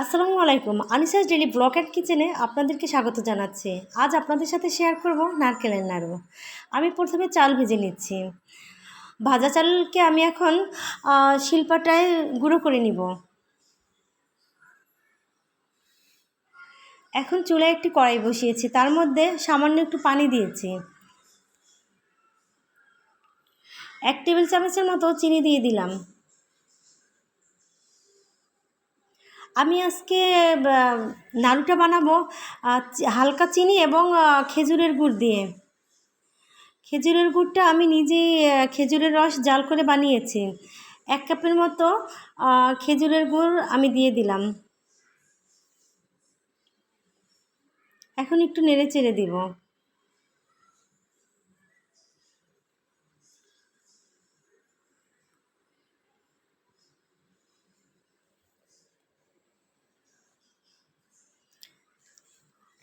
আসসালামু আলাইকুম। আনিসাস daily block and কিচেনে আপনাদেরকে স্বাগত জানাচ্ছি। আজ আপনাদের সাথে শেয়ার করব নারকেলের নাড়ু। আমি প্রথমে চাল ভেজে নিচ্ছি। ভাজা চালকে আমি এখন শিলপাটায় গুঁড়ো করে নিব। এখন চুলায় একটি কড়াই বসিয়েছি। তার মধ্যে সামান্য একটু পানি দিয়েছি। এক টেবিল চামচের মতো চিনি দিয়ে দিলাম। আমি আজকে নাড়ুটা বানাবো হালকা চিনি এবং খেজুরের গুড় দিয়ে। খেজুরের গুড়টা আমি নিজেই খেজুরের রস জাল করে বানিয়েছি। এক কাপের মতো খেজুরের গুড় আমি দিয়ে দিলাম। এখন একটু নেড়ে চেড়ে দিব।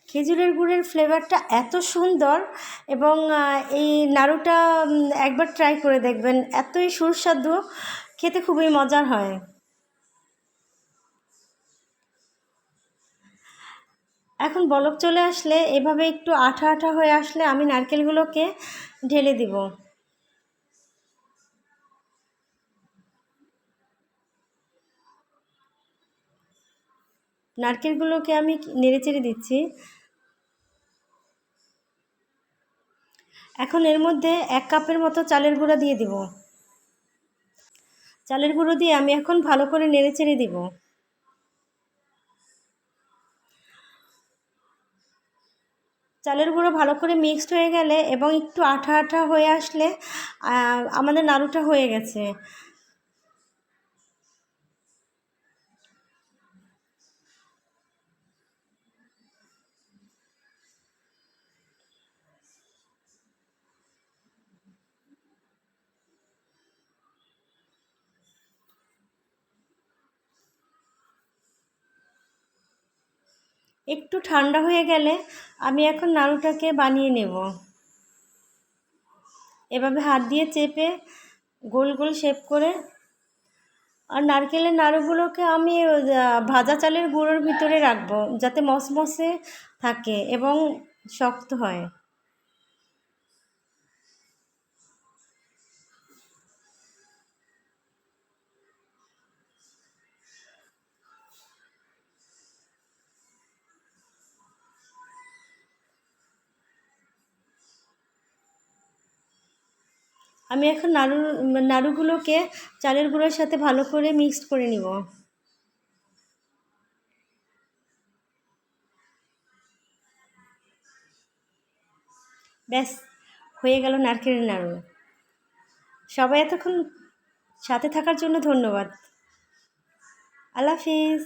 খেজুরের গুড়ের ফ্লেভারটা এত সুন্দর এবং এই নাড়ুটা একবার ট্রাই করে দেখবেন। এতই সুস্বাদু, খেতে খুবই মজার হয়। এখন বলক চলে আসলে, এভাবে একটু আঠা আঠা হয়ে আসলে আমি নারকেলগুলোকে ঢেলে দিব। নারকেলগুলোকে আমি নেড়ে চেড়ে দিচ্ছি। এখন এর মধ্যে এক কাপের মতো চালের গুঁড়া দিয়ে দিব। চালের গুঁড়ো দিয়ে আমি এখন ভালো করে নেড়ে চেড়ে দিব। চালের গুঁড়ো ভালো করে মিক্সড হয়ে গেলে এবং একটু আঠা আঠা হয়ে আসলে আমাদের নাড়ুটা হয়ে গেছে। একটু ঠান্ডা হয়ে গেলে আমি এখন নাড়ুটাকে বানিয়ে নেব। এভাবে হাত দিয়ে চেপে গোল গোল শেপ করে। আর নারকেলের নাড়ুগুলোকে আমি ভাজা চালের গুঁড়োর ভিতরে রাখব যাতে মসমসে থাকে এবং শক্ত হয়। আমি এখন নাড়ু, নাড়ুগুলোকে চালের গুঁড়োর সাথে ভালো করে মিক্সড করে নিব। ব্যাস, হয়ে গেল নারকেলের নাড়ু। সবাই এতক্ষণ সাথে থাকার জন্য ধন্যবাদ। আল্লাহ হাফিজ।